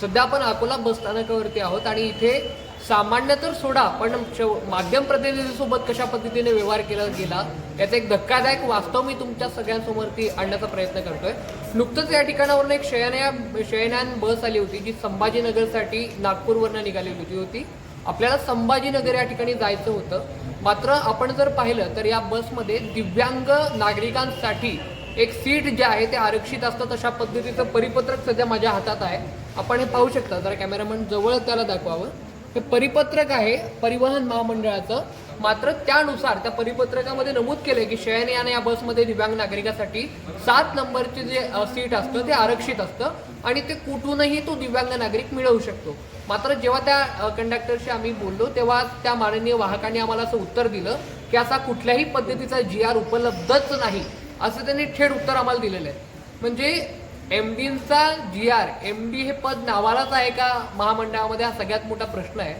सध्या आपण अकोला बस स्थानकावरती आहोत आणि इथे सामान्य तर सोडा पण माध्यम प्रतिनिधीसोबत कशा पद्धतीने व्यवहार केला गेला याचा एक धक्कादायक वास्तव मी तुमच्या सगळ्यांसमोरती आणण्याचा प्रयत्न करतोय. नुकतंच या ठिकाणावरून एक शयनया शयनयान बस आली होती जी संभाजीनगरसाठी नागपूरवरनं निघालेली होती होती. आपल्याला संभाजीनगर या ठिकाणी जायचं होतं. मात्र आपण जर पाहिलं तर या बसमध्ये दिव्यांग नागरिकांसाठी एक सीट जे आहे ते आरक्षित असतात अशा पद्धतीचं परिपत्रक सध्या माझ्या हातात आहे. आपण हे पाहू शकता जरा कॅमेरामन जवळ त्याला दाखवावं. हे परिपत्रक आहे परिवहन महामंडळाचं. मात्र त्यानुसार त्या परिपत्रकामध्ये नमूद केलंय की शयनयान या बसमध्ये दिव्यांग नागरिकासाठी सात नंबरचे जे सीट असतं ते आरक्षित असतं आणि ते कुठूनही तो दिव्यांग नागरिक मिळवू शकतो. मात्र जेव्हा त्या कंडक्टरशी आम्ही बोललो तेव्हा त्या माननीय वाहकाने आम्हाला असं उत्तर दिलं की असा कुठल्याही पद्धतीचा जी आर उपलब्धच नाही असं त्यांनी थेट उत्तर आम्हाला दिलेलं आहे. म्हणजे एम डीचा जी आर एम डी हे पद नावालाच आहे का महामंडळामध्ये? हा सगळ्यात मोठा प्रश्न आहे.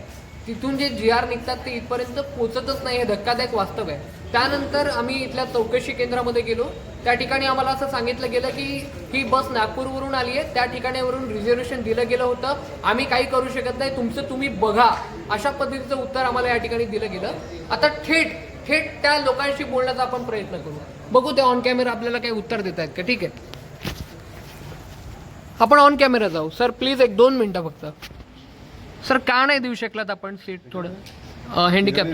तिथून जे जी आर निघतात ते इथपर्यंत पोचतच नाही हे धक्कादायक वास्तव आहे. त्यानंतर आम्ही इथल्या चौकशी केंद्रामध्ये गेलो. त्या ठिकाणी आम्हाला असं सांगितलं गेलं की ही बस नागपूरवरून आली आहे. त्या ठिकाणीवरून रिझर्वेशन दिलं गेलं होतं. आम्ही काही करू शकत नाही. तुमचं तुम्ही बघा. अशा पद्धतीचं उत्तर आम्हाला या ठिकाणी दिलं गेलं. आता थेट थेट त्या लोकांशी बोलण्याचा आपण प्रयत्न करू. बघू ते ऑन कॅमेरा आपल्याला काही उत्तर देत आहेत का? ठीक आहे. आपण ऑन कॅमेरा जाऊ. सर प्लीज एक दोन मिनटं फक्त. सर का नाही देऊ शकलात आपण सीट थोडं? हँडिकॅप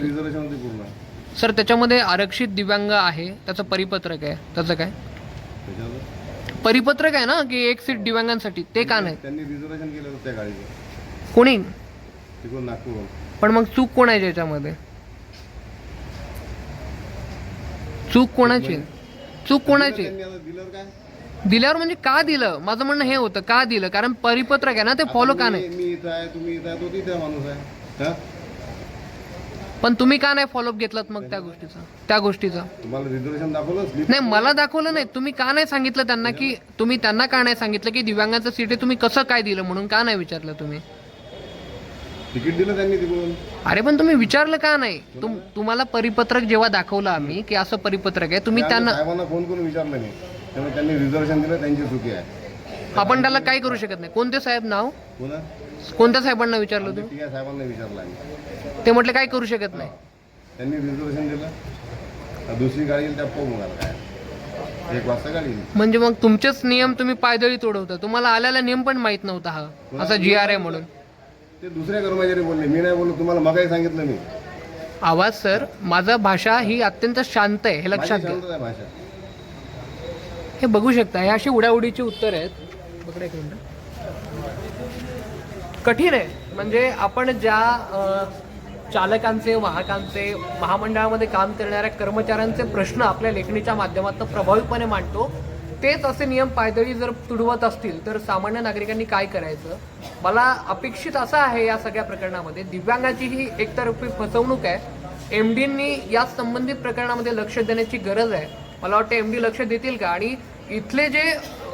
सर त्याच्यामध्ये आरक्षित दिव्यांग आहे. त्याचं परिपत्रक आहे. त्याचं काय? परिपत्रक आहे ना की एक सीट दिव्यांगांसाठी. ते का नाही? त्यांनी रिझर्वेशन केलं होतं त्या गाडीचं. कोणी? पण मग चूक कोणाची याच्यामध्ये चूक कोणाची? आहे? चूक कोणाची? दिल्यावर म्हणजे का दिलं? माझं म्हणणं हे होतं का दिलं? कारण परिपत्रक आहे ना ते फॉलो का नाही? मी इथं आहे तुम्ही इथं आहे तो तिथे माणूस आहे. हा पण तुम्ही का नाही फॉलोअप घेतलात मग त्या गोष्टीचा? त्या गोष्टीचा? तुम्हाला रिझर्वेशन दाखवलं स्लिप नाही मला दाखवलं नाही. तुम्ही का नाही सांगितलं त्यांना की तुम्ही त्यांना का नाही सांगितलं की दिव्यांगाचं सीट आहे तुम्ही कसं काय दिलं म्हणून का नाही विचारलं तुम्ही? तिकीट दिलं त्यांनी तिकडून. अरे पण तुम्ही विचारलं का नाही? तुम तुम्हाला परिपत्रक जेव्हा दाखवलं आम्ही की असं परिपत्रक आहे तुम्ही त्या त्यांना साहेबांना फोन करून विचारलं मी. त्यामुळे त्यांनी रिझर्वेशन दिलं त्यांची चुकी आहे. आपण त्याला काही करू शकत नाही. कोणते साहेब नाव? पुन्हा कोणत्या साहेबांना विचारलं टी आय साहेबांना विचारलं आम्ही. ते म्हटले काही करू शकत नाही. त्यांनी रिझर्वेशन दिलं. दुसरी गाडी येईल त्या पोहोच काय? एक वाजता गाडी येईल. म्हणजे मग तुमचेच नियम तुम्ही पायदळी तोडवता. तुम्हाला आलेला नियम पण माहीत नव्हता हा. असा जी आर आहे म्हणून. ते दुसऱ्या कर्मचारी बोलले. मी नाही बोललो. तुम्हाला मगाही सांगितलं मी. आवाज सर. माझा भाषा ही अत्यंत शांत आहे हे लक्षात घ्या. शांतता आहे भाषा. हे बघू शकता हे अशी उड्याउडीची उत्तर आहेत. बघा एक कठीण आहे. म्हणजे आपण ज्या चालकांचे वाहकांचे महामंडळामध्ये काम करणाऱ्या कर्मचाऱ्यांचे प्रश्न आपल्या लेखणीच्या माध्यमातून प्रभावीपणे मांडतो तेच असे नियम पायदळी जर तुडवत असतील तर सामान्य नागरिकांनी काय करायचं? मला अपेक्षित असं आहे या सगळ्या प्रकरणामध्ये दिव्यांगाची ही एकतर्फी फसवणूक आहे. एम डींनी या संबंधित प्रकरणामध्ये लक्ष देण्याची गरज आहे. मला वाटतं एम डी लक्ष देतील का? आणि इथले जे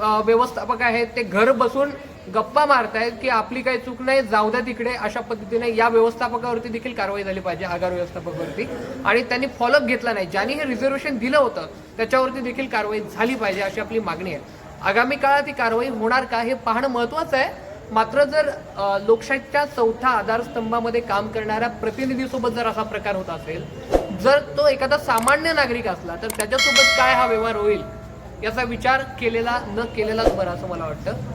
व्यवस्थापक आहेत ते घर बसून गप्पा मारतायत की आपली काही चूक नाही जाऊ द्या तिकडे अशा पद्धतीने या व्यवस्थापकावरती देखील कारवाई झाली पाहिजे आगार व्यवस्थापकावरती. आणि त्यांनी फॉलोअप घेतला नाही. ज्यांनी हे रिझर्वेशन दिलं होतं त्याच्यावरती देखील कारवाई झाली पाहिजे अशी आपली मागणी आहे. आगामी काळात ही कारवाई होणार का हे पाहणं महत्वाचं आहे. मात्र जर लोकशाहीच्या चौथ्या आधारस्तंभामध्ये काम करणाऱ्या प्रतिनिधीसोबत जर असा प्रकार होत असेल जर तो एखादा सामान्य नागरिक असला तर त्याच्यासोबत काय हा व्यवहार होईल याचा विचार केलेला न केलेलाच बरा असं मला वाटतं.